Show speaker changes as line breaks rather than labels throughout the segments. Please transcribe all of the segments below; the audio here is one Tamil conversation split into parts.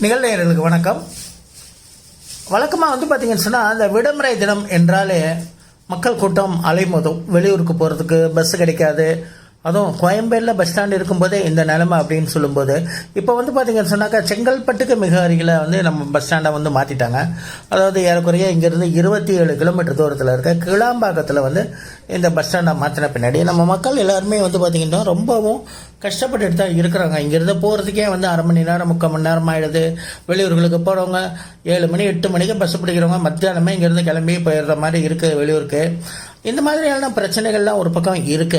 நிகழ்நேயர்களுக்கு வணக்கம். வழக்கமாக வந்து பார்த்தீங்கன்னு சொன்னால் அந்த விடுமுறை தினம் என்றாலே மக்கள் கூட்டம் அலைமோதும். வெளியூருக்கு போகிறதுக்கு பஸ் கிடைக்காது. அதுவும் கோயம்பேடில் பஸ் ஸ்டாண்ட் இருக்கும்போதே இந்த நிலைமை அப்படின்னு சொல்லும்போது இப்போ வந்து பார்த்தீங்கன்னு சொன்னாக்கா செங்கல்பட்டுக்கு மிக அருகில் வந்து நம்ம பஸ் ஸ்டாண்டை வந்து மாற்றிட்டாங்க அதாவது ஏறக்குறைய இங்கேருந்து இருபத்தி ஏழு கிலோமீட்டர் தூரத்தில் இருக்க கிளாம்பாக்கத்தில் வந்து இந்த பஸ் ஸ்டாண்டை மாற்றின பின்னாடி நம்ம மக்கள் எல்லாருமே வந்து பார்த்திங்கன்னா ரொம்பவும் கஷ்டப்பட்டுட்டு தான் இருக்கிறாங்க. இங்கேருந்து போகிறதுக்கே வந்து அரை மணி நேரம் முக்கால் மணி நேரம் ஆகிடுது வெளியூர்களுக்கு போகிறவங்க ஏழு மணி எட்டு மணிக்கு பஸ் பிடிக்கிறவங்க மத்தியானமே இங்கேருந்து கிளம்பி போயிடுற மாதிரி இருக்குது வெளியூருக்கு. இந்த மாதிரியான பிரச்சனைகள்லாம் ஒரு பக்கம் இருக்க.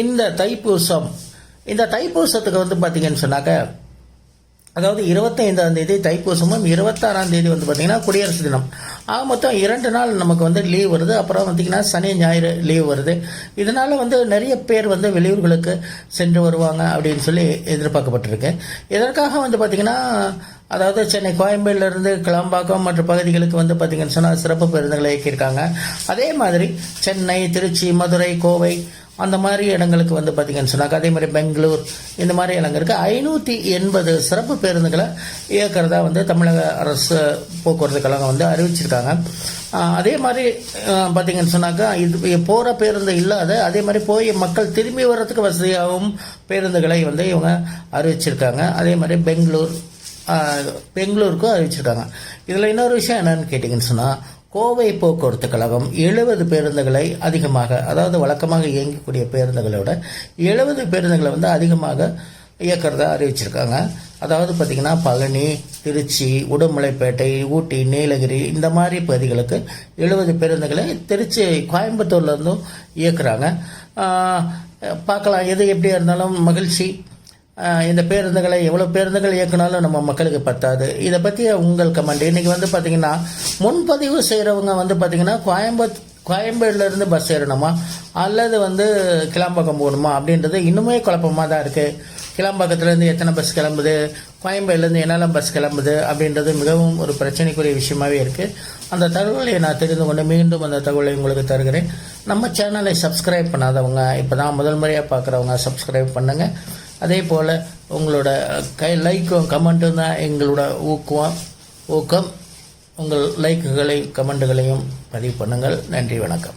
இந்த தைப்பூசம் இந்த தைப்பூசத்துக்கு வந்து பார்த்தீங்கன்னு சொன்னாக்க அதாவது இருபத்தைந்தாம் தேதி தைப்பூசமும் இருபத்தாறாம் தேதி வந்து பார்த்தீங்கன்னா குடியரசு தினம். ஆக மொத்தம் இரண்டு நாள் நமக்கு வந்து லீவ் வருது. அப்புறம் பார்த்திங்கன்னா சனி ஞாயிறு லீவ் வருது. இதனால் வந்து நிறைய பேர் வந்து வெளியூர்களுக்கு சென்று வருவாங்க அப்படின்னு சொல்லி எதிர்பார்க்கப்பட்டிருக்கு. இதற்காக வந்து பார்த்திங்கன்னா அதாவது சென்னை கோயம்பேடுலேருந்து கிளம்பாக்கம் மற்ற பகுதிகளுக்கு வந்து பார்த்திங்கன்னு சொன்னால் சிறப்பு பேருந்துகளை இயக்கியிருக்காங்க. அதே மாதிரி சென்னை திருச்சி மதுரை கோவை அந்த மாதிரி இடங்களுக்கு வந்து பார்த்தீங்கன்னு சொன்னாக்கா அதே மாதிரி பெங்களூர் இந்த மாதிரி இடங்களுக்கு ஐநூற்றி எண்பது சிறப்பு பேருந்துகளை இயக்கிறதா வந்து தமிழக அரசு போக்குவரத்து கழகம் வந்து அறிவிச்சிருக்காங்க. அதே மாதிரி பார்த்திங்கன்னு பார்த்தீங்கன்னு சொன்னாக்கா இது போகிற பேருந்து இல்லாத அதே மாதிரி போய் மக்கள் திரும்பி வர்றதுக்கு வசதியாகவும் பேருந்துகளை வந்து இவங்க அறிவிச்சிருக்காங்க. அதே மாதிரி பெங்களூர் பெங்களூருக்கும் அறிவிச்சிருக்காங்க. இதில் இன்னொரு விஷயம் என்னன்னு கேட்டிங்கன்னு சொன்னால் கோவை போக்குவரத்து கழகம் எழுபது பேருந்துகளை அதிகமாக அதாவது வழக்கமாக இயங்கக்கூடிய பேருந்துகளோட எழுபது பேருந்துகளை வந்து அதிகமாக இயக்கிறதா அறிவிச்சிருக்காங்க. அதாவது பார்த்திங்கன்னா பழனி திருச்சி உடுமலைப்பேட்டை ஊட்டி நீலகிரி இந்த மாதிரி பகுதிகளுக்கு எழுபது பேருந்துகளை திருச்சி கோயம்புத்தூர்லேருந்தும் இயக்குறாங்க. பார்க்கலாம் எது எப்படியா இருந்தாலும் மகிழ்ச்சி. இந்த பேருந்துகளை எவ்வளோ பேருந்துகள் இயக்குனாலும் நம்ம மக்களுக்கு பத்தாது. இதை பற்றி உங்கள் கமெண்ட் இன்றைக்கி வந்து பார்த்திங்கன்னா முன்பதிவு செய்கிறவங்க வந்து பார்த்திங்கன்னா கோயம்புத் கோயம்பேடுலேருந்து பஸ் ஏறணுமா? அல்லது வந்து கிளாம்பாக்கம் போகணுமா? அப்படின்றது இன்னுமே குழப்பமாக தான் இருக்குது கிளாம்பாக்கத்துலேருந்து எத்தனை பஸ் கிளம்புது? கோயம்பேடுலேருந்து என்னெல்லாம் பஸ் கிளம்புது? அப்படின்றது மிகவும் ஒரு பிரச்சனைக்குரிய விஷயமாவே இருக்குது அந்த தகவலை நான் தெரிந்து கொண்டு மீண்டும் அந்த தகவலை உங்களுக்கு தருகிறேன். நம்ம சேனலை சப்ஸ்கிரைப் பண்ணாதவங்க இப்போ தான் முதல் முறையாக பார்க்குறவங்க சப்ஸ்கிரைப் பண்ணுங்கள் அதே போல் உங்களோட கை லைக்கும் கமெண்ட்டும் தான் எங்களோட ஊக்குவம் ஊக்கம். உங்கள் லைக்குகளையும் கமெண்ட்டுகளையும் பதிவு பண்ணுங்கள். நன்றி வணக்கம்.